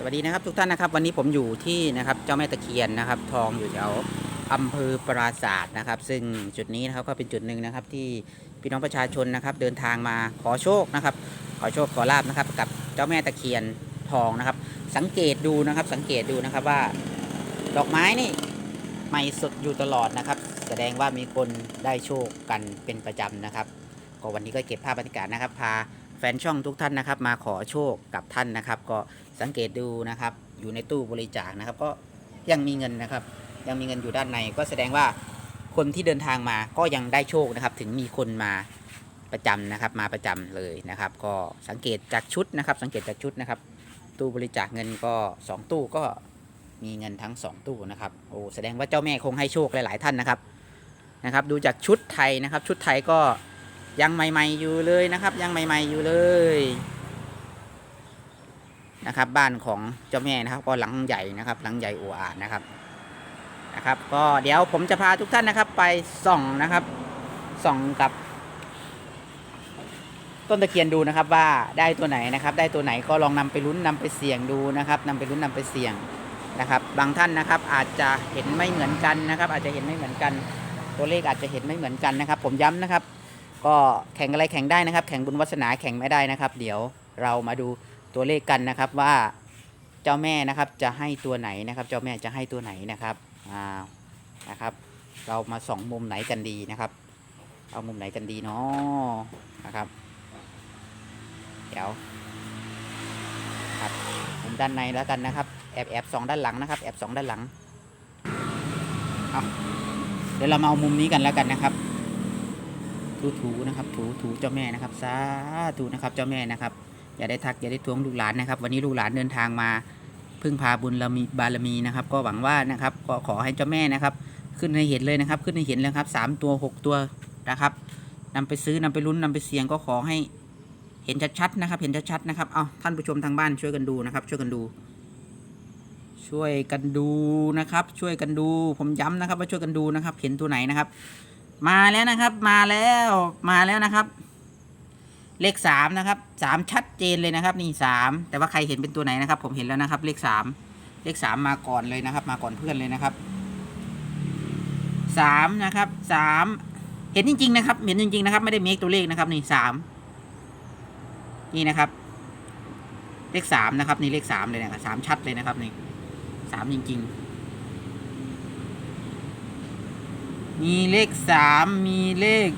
สวัสดีนะครับทุกท่านนะครับวันนี้ผมอยู่ที่นะครับเจ้าแม่ตะเคียนนะครับ ทองอยู่แถวอำเภอปราศาสตร์นะครับ ซึ่งจุดนี้นะครับก็เป็นจุดหนึ่งนะครับที่พี่น้องประชาชนนะครับ เดินทางมาขอโชคนะครับ ขอโชคขอลาบนะครับ กับเจ้าแม่ตะเคียนทองนะครับ สังเกตดูนะครับ สังเกตดูนะครับว่า ดอกไม้นี่ใหม่สดอยู่ตลอดนะครับ แสดงว่ามีคนได้โชคกันเป็นประจำนะครับ ก็วันนี้ก็เก็บภาพบรรยากาศนะครับพา แฟนช่องทุกท่านนะครับ มาขอโชคกับท่านนะครับ ก็สังเกตดูนะครับ อยู่ในตู้บริจาคนะครับ ก็ยังมีเงินนะครับ ยังมีเงินอยู่ด้านใน ก็แสดงว่าคนที่เดินทางมาก็ยังได้โชคนะครับ ถึงมีคนมาประจำนะครับ มาประจำเลยนะครับ ก็สังเกตจากชุดนะครับ สังเกตจากชุดนะครับ ตู้บริจาคเงินก็สองตู้ก็มีเงินทั้งสองตู้นะครับโอ้แสดงว่าเจ้าแม่คงให้โชคหลาย ๆ ท่านนะครับนะครับ ดูจากชุดไทยนะครับ ชุดไทยก็ ยังใหม่ ๆ อยู่เลยนะครับ ยังใหม่ ๆ อยู่เลยนะครับ บ้านของเจ้าแม่นะครับ ก็หลังใหญ่นะครับ หลังใหญ่โออานะครับนะครับ ก็เดี๋ยวผมจะพาทุกท่านนะครับ ไปส่องนะครับ ส่องกับ ต้นตะเคียนดูนะครับว่าได้ตัวไหนนะครับ ได้ตัวไหนก็ลองนำไปลุ้นนำไปเสี่ยงดูนะครับนำไปลุ้นนำไปเสี่ยงนะครับ บางท่านนะครับ อาจจะเห็นไม่เหมือนกันนะครับ อาจจะเห็นไม่เหมือนกัน ตัวเลขอาจจะเห็นไม่เหมือนกันนะครับ ผมย้ำนะครับ ก็แข่งอะไรแข่งได้นะครับ แข่งบุญวัสนาแข่งไม่ได้นะครับ เดี๋ยวเรามาดูตัวเลขกันนะครับว่าเจ้าแม่นะครับจะให้ตัวไหนนะครับ เจ้าแม่จะให้ตัวไหนนะครับอ่านะครับ เรามาสองมุมไหนกันดีนะครับ เอามุมไหนกันดีเนาะนะครับ เดี๋ยวครับมุมด้านในแล้วกันนะครับแอบแอบสองด้านหลังนะครับแอบสองด้านหลังเอาเดี๋ยวเรามาเอามุมนี้กันแล้วกันนะครับ ถูถูนะครับ ถูถูเจ้าแม่นะครับสาธุนะครับเจ้าแม่นะครับ อย่าได้ทักอย่าได้ทวงลูกหลานนะครับ วันนี้ลูกหลานเดินทางมาพึ่งพาบุญมีบารมีนะครับ ก็หวังว่านะครับ ก็ขอให้เจ้าแม่นะครับ ขึ้นให้เห็นเลยนะครับ ขึ้นให้เห็นเลยครับสามตัวหกตัวนะครับนำไปซื้อนำไปลุ้นนำไปเสี่ยงก็ขอให้เห็นชัดๆนะครับ เห็นชัดๆนะครับเอาท่านผู้ชมทางบ้านช่วยกันดูนะครับ ช่วยกันดู ช่วยกันดูนะครับ ช่วยกันดู ผมย้ำนะครับ ว่าช่วยกันดูนะครับ เห็นตัวไหนนะครับ มาแล้วนะครับ มาแล้วมาแล้วนะครับ เลขสามนะครับสามชัดเจนเลยนะครับ นี่สามแต่ว่าใครเห็นเป็นตัวไหนนะครับ ผมเห็นแล้วนะครับ เลขสามเลขสามมาก่อนเลยนะครับ มาก่อนเพื่อนเลยนะครับสามนะครับสามเห็นจริง ๆ นะครับ เห็นจริง ๆ นะครับ ไม่ได้เมคตัวเลขนะครับ นี่สามนี่นะครับ เลขสามนะครับ นี่เลขสามเลยนะครับสามชัดเลยนะครับ นี่สามจริง ๆ มีเลขสามมีเลข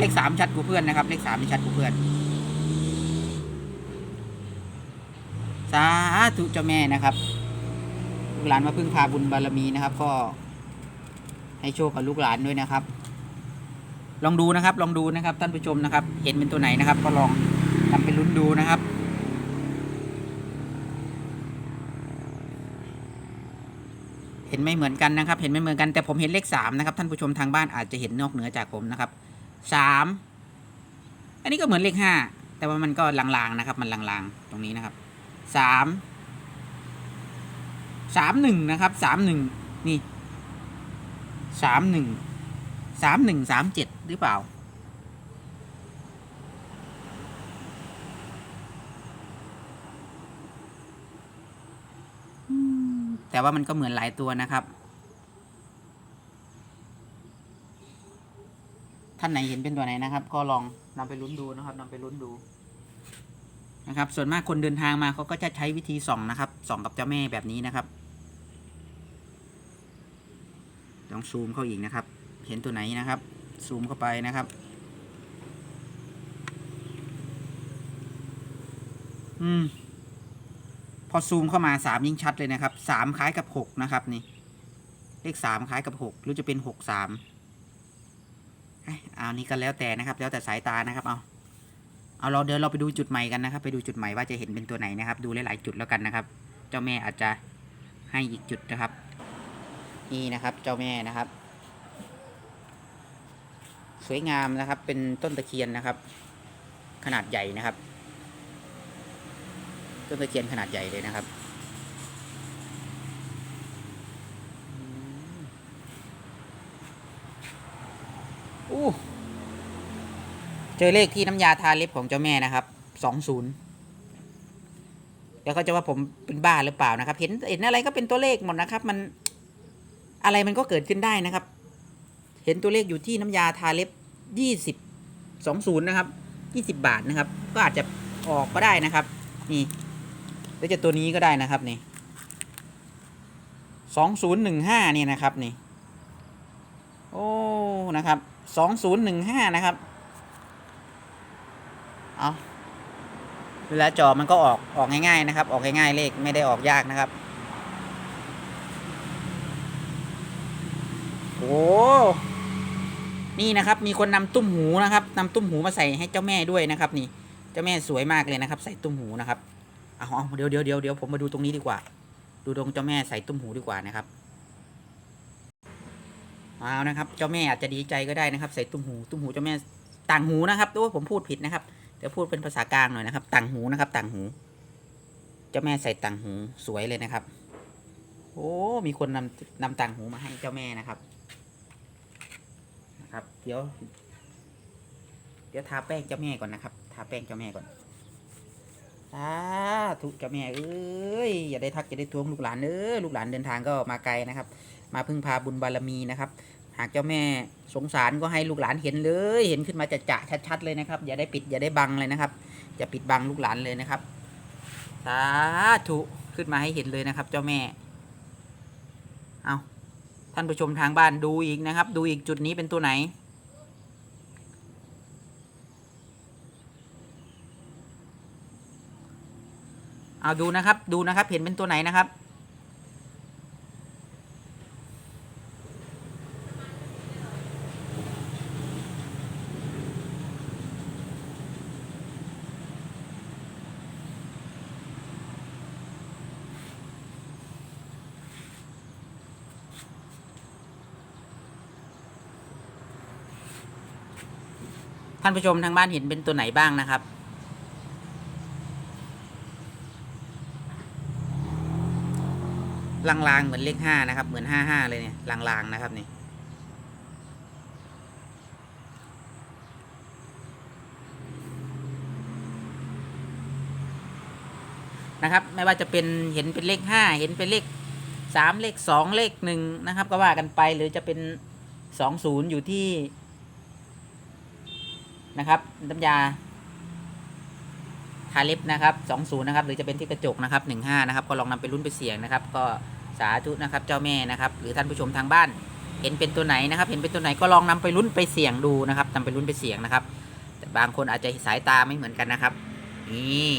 เลขสามชัดกว่าเพื่อนนะครับ เลขสามนี่ชัดกว่าเพื่อน สาธุเจ้าแม่นะครับลูกหลานมาพึ่งพาบุญบารมีนะครับ ก็ ให้โชคกับลูกหลานด้วยนะครับ ลองดูนะครับ ลองดูนะครับ ท่านผู้ชมนะครับ เห็นเป็นตัวไหนนะครับ ก็ลองทำเป็นลุ้นดูนะครับ เห็นไม่เหมือนกันนะครับ เห็นไม่เหมือนกันแต่ผมเห็นเลขสามนะครับ ท่านผู้ชมทางบ้านอาจจะเห็นนอกเหนือจากผมนะครับสามอันนี้ก็เหมือนเลขห้าแต่ว่ามันก็ลางๆนะครับ มันลางๆตรงนี้นะครับสามสามหนึ่งนะครับสามหนึ่งนี่สามหนึ่งสามหนึ่งสามเจ็ดหรือเปล่า แต่ว่ามันก็เหมือนหลายตัวนะครับ ท่านไหนเห็นเป็นตัวไหนนะครับ ก็ลองนำไปลุ้นดูนะครับนำไปลุ้นดูนะครับ ส่วนมากคนเดินทางมาเขาก็จะใช้วิธีส่องนะครับส่องกับเจ้าแม่แบบนี้นะครับลองซูมเข้าอีกนะครับ เห็นตัวไหนนะครับ ซูมเข้าไปนะครับอืม อซูมเข้ามาสามยิ่งชัดเลยนะครับสามคล้ายกับหกนะครับนี่ เลขสามคล้ายกับหกหรือจะเป็นหกสามเอ้ยเอานี่ก็แล้วแต่นะครับ แล้วแต่สายตานะครับเอาเอาเราเดี๋ยวเราไปดูจุดใหม่กันนะครับ ไปดูจุดใหม่ว่าจะเห็นเป็นตัวไหนนะครับ ดูหลายๆจุดแล้วกันนะครับ เจ้าแม่อาจจะให้อีกจุดนะครับ นี่นะครับ เจ้าแม่นะครับ สวยงามนะครับ เป็นต้นตะเคียนนะครับ ขนาดใหญ่นะครับ ต้นตะเคียนขนาดใหญ่เลยนะครับ อู้เจอเลขที่น้ำยาทาเล็บของเจ้าแม่นะครับสองศูนย์แล้วก็จะว่าผมเป็นบ้าหรือเปล่านะครับ เห็นเห็นอะไรก็เป็นตัวเลขหมดนะครับ มันอะไรมันก็เกิดขึ้นได้นะครับ เห็นตัวเลขอยู่ที่น้ำยาทาเล็บยี่สิบสองศูนย์นะครับยี่สิบบาทนะครับ ก็อาจจะออกก็ได้นะครับ นี่ หรือจะตัวนี้ก็ได้นะครับนี่สองศูนย์หนึ่งห้านี่นะครับนี่โอ้นะครับสองศูนย์หนึ่งห้านะครับเอาเวลาจอมันก็ออกออกง่ายๆนะครับ ออกง่ายๆเลขไม่ได้ออกยากนะครับโอ้นี่นะครับมีคนนำตุ้มหูนะครับนำตุ้มหูมาใส่ให้เจ้าแม่ด้วยนะครับ นี่เจ้าแม่สวยมากเลยนะครับ ใส่ตุ้มหูนะครับ เอาเอาเดี๋ยวเดี๋ยวเดี๋ยวเดี๋ยวผมมาดูตรงนี้ดีกว่า ดูตรงเจ้าแม่ใส่ตุ้มหูดีกว่านะครับเอานะครับ เจ้าแม่อาจจะดีใจก็ได้นะครับ ใส่ตุ้มหูตุ้มหูเจ้าแม่ต่างหูนะครับโอ้ผมพูดผิดนะครับเดี๋ยวพูดเป็นภาษากลางหน่อยนะครับ ต่างหูนะครับ ต่างหู เจ้าแม่ใส่ต่างหูสวยเลยนะครับ โอ้มีคนนำนำต่างหูมาให้เจ้าแม่นะครับนะครับ เดี๋ยว เดี๋ยวทาแป้งเจ้าแม่ก่อนนะครับ ทาแป้งเจ้าแม่ก่อน สาธุเจ้าแม่เอ้ยอย่าได้ทักอย่าได้ทวงลูกหลานเออลูกหลานเดินทางก็มาไกลนะครับ มาพึ่งพาบุญบารมีนะครับ หากเจ้าแม่สงสารก็ให้ลูกหลานเห็นเลย เห็นขึ้นมาจะจะชัดๆเลยนะครับ อย่าได้ปิดอย่าได้บังเลยนะครับอย่าปิดบังลูกหลานเลยนะครับสาธุขึ้นมาให้เห็นเลยนะครับ เจ้าแม่เอาท่านผู้ชมทางบ้านดูอีกนะครับ ดูอีกจุดนี้เป็นตัวไหน เอาดูนะครับ ดูนะครับ เห็นเป็นตัวไหนนะครับ ท่านผู้ชมทางบ้านเห็นเป็นตัวไหนบ้างนะครับ ลางๆเหมือนเลขห้านะครับ เหมือนห้าห้าเลยเนี่ยลางๆนะครับนี่นะครับ ไม่ว่าจะเป็นเห็นเป็นเลขห้าเห็นเป็นเลขสามเลขสองเลขหนึ่งนะครับ ก็ว่ากันไปหรือจะเป็นสองศูนย์อยู่ที่นะครับน้ำยา ทาเล็บนะครับ20นะครับหรือจะเป็นที่กระจกนะครับ15นะครับก็ลองนำไปลุ้นไปเสี่ยงนะครับ ก็สาธุนะครับเจ้าแม่นะครับ หรือท่านผู้ชมทางบ้าน เห็นเป็นตัวไหนนะครับ เห็นเป็นตัวไหนก็ลองนำไปลุ้นไปเสี่ยงดูนะครับนำไปลุ้นไปเสี่ยงนะครับแต่บางคนอาจจะสายตาไม่เหมือนกันนะครับนี่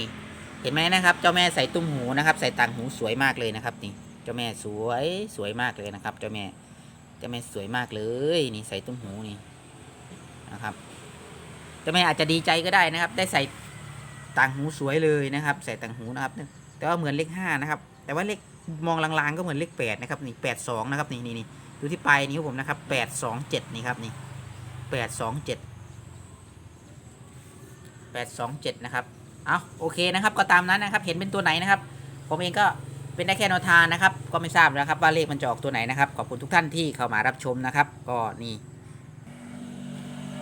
เห็นไหมนะครับ เจ้าแม่ใส่ตุ้มหูนะครับ ใส่ต่างหูสวยมากเลยนะครับนี่เจ้าแม่สวยสวยมากเลยนะครับ เจ้าแม่เจ้าแม่สวยมากเลยนี่ใส่ตุ้มหูนี่นะครับเจ้าแม่อาจจะดีใจก็ได้นะครับ ได้ใส่ ต่างหูสวยเลยนะครับ ใส่ต่างหูนะครับ แต่ว่าเหมือนเลขห้านะครับ แต่ว่าเลขมองลางๆก็เหมือนเลขแปดนะครับนี่แปดสองนะครับนี่นี่นี่ดูที่ปลายนิ้วผมนะครับแปดสองเจ็ดนี่ครับนี่แปดสองเจ็ดแปดสองเจ็ดนะครับเอาโอเคนะครับ ก็ตามนั้นนะครับ เห็นเป็นตัวไหนนะครับ ผมเองก็เป็นได้แค่แนวทางนะครับ ก็ไม่ทราบนะครับ ว่าเลขมันจะออกตัวไหนนะครับ ขอบคุณทุกท่านที่เข้ามารับชมนะครับ ก็นี่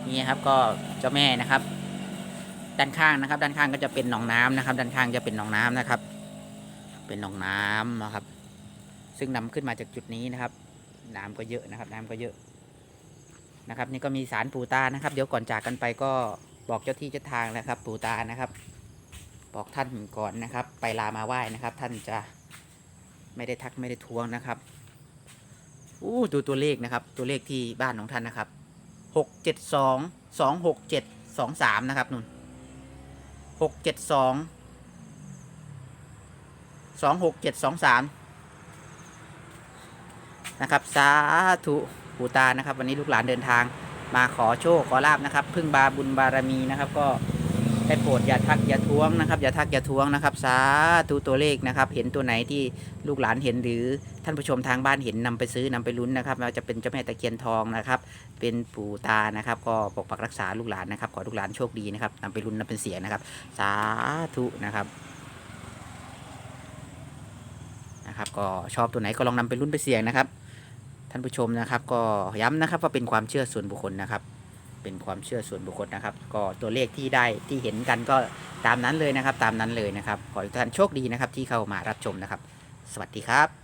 นี่ครับก็เจ้าแม่นะครับ ด้านข้างนะครับ ด้านข้างก็จะเป็นหนองน้ำนะครับ ด้านข้างจะเป็นหนองน้ำนะครับ เป็นหนองน้ำนะครับ ซึ่งนำขึ้นมาจากจุดนี้นะครับ น้ำก็เยอะนะครับ น้ำก็เยอะนะครับ นี่ก็มีสารปูตานะครับ เดี๋ยวก่อนจากกันไปก็บอกเจ้าที่เจ้าทางนะครับ ปูตานะครับ บอกท่านก่อนนะครับ ไปลามาไหว้นะครับ ท่านจะไม่ได้ทักไม่ได้ทวงนะครับอู้ดูตัวเลขนะครับ ตัวเลขที่บ้านของท่านนะครับหกเจ็ดสองสองหกเจ็ดสองสามนะครับนุ่น หกเจ็ดสองสองหกเจ็ดสองสามนะครับสาธุปู่ตานะครับ วันนี้ลูกหลานเดินทางมาขอโชคขอลาบนะครับ พึ่งบาบุญบารมีนะครับก็ ได้โปรดอย่าทักอย่าท้วงนะครับ อย่าทักอย่าท้วงนะครับ สาธุตัวเลขนะครับ เห็นตัวไหนที่ลูกหลานเห็นหรือท่านผู้ชมทางบ้านเห็นนำไปซื้อนำไปลุ้นนะครับไม่ว่าจะเป็นเจ้าแม่ตะเคียนทองนะครับ เป็นปู่ตานะครับ ก็ปกปักรักษาลูกหลานนะครับ ขอลูกหลานโชคดีนะครับนำไปรุนนำเป็นเสียงนะครับ สาธุนะครับนะครับ ก็ชอบตัวไหนก็ลองนำไปรุ่นไปเสี่ยงนะครับ ท่านผู้ชมนะครับ ก็ย้ำนะครับว่าเป็นความเชื่อส่วนบุคคลนะครับ เป็นความเชื่อส่วนบุคคลนะครับ ก็ตัวเลขที่ได้ที่เห็นกันก็ตามนั้นเลยนะครับ ตามนั้นเลยนะครับ ขอให้ทุกท่านโชคดีนะครับที่เข้ามารับชมนะครับ สวัสดีครับ